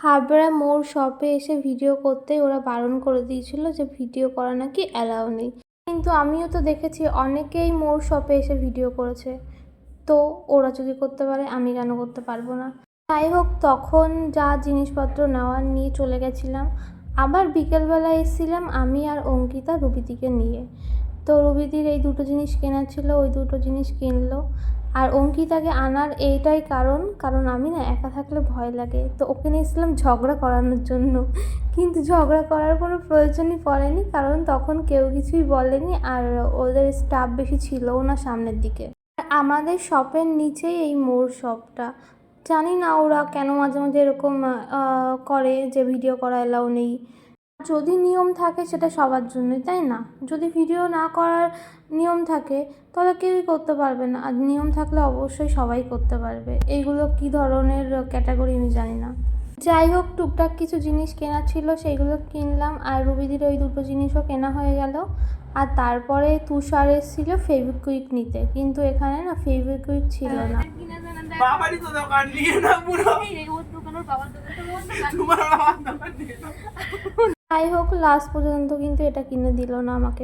হাবড়া মোড় শপে এসে ভিডিও করতে ওরা বারণ করে দিয়েছিল যে ভিডিও করা নাকি অ্যালাউ নেই। কিন্তু আমিও তো দেখেছি অনেকেই মোড় শপে এসে ভিডিও করেছে। তো ওরা যদি করতে পারে, আমি কেন করতে পারব না? যাই হোক, তখন যা জিনিসপত্র নেওয়ার নিয়ে চলে গেছিলাম। আবার বিকেলবেলা এসেছিলাম আমি আর অঙ্কিতা রুবিদিকে নিয়ে। তো রুবিদির এই দুটো জিনিস কেনার ছিল, ওই দুটো জিনিস কিনলো। আর অঙ্কিতাকে আনার এইটাই কারণ কারণ আমি না একা থাকলে ভয় লাগে। তো ওকে নিয়েছিলাম ঝগড়া করানোর জন্য। কিন্তু ঝগড়া করার কোনো প্রয়োজনই পড়েনি, কারণ তখন কেউ কিছুই বলেনি আর ওদের স্টাফ বেশি ছিলও না সামনের দিকে। আর আমাদের শপের নিচেই এই মোড় শপটা জানি না ওরা কেন মাঝে মাঝে এরকম করে যে ভিডিও করা এলাও নেই। যদি নিয়ম থাকে সেটা সবার জন্যই তাই না? যদি ভিডিও না করার নিয়ম থাকে তাহলে কেউই করতে পারবে না। আর নিয়ম থাকলে অবশ্যই সবাই করতে পারবে। এইগুলো কি ধরনের ক্যাটাগরি আমি জানি না। যাই হোক টুকটাক কিছু জিনিস কেনা ছিল সেইগুলো কিনলাম। আর রুবিদির ওই দুটো জিনিসও কেনা হয়ে গেল। আর তারপরে তুষার এসেছিল ফেভিকুইক নিতে। কিন্তু এখানে না ফেভিকুইক ছিল না। বাবারই তো দোকান নিয়ে না পুরো। তোমার বাবার দোকান নিয়ে নাও। যাই হোক লাস্ট পর্যন্ত কিন্তু এটা কিনে দিল না আমাকে।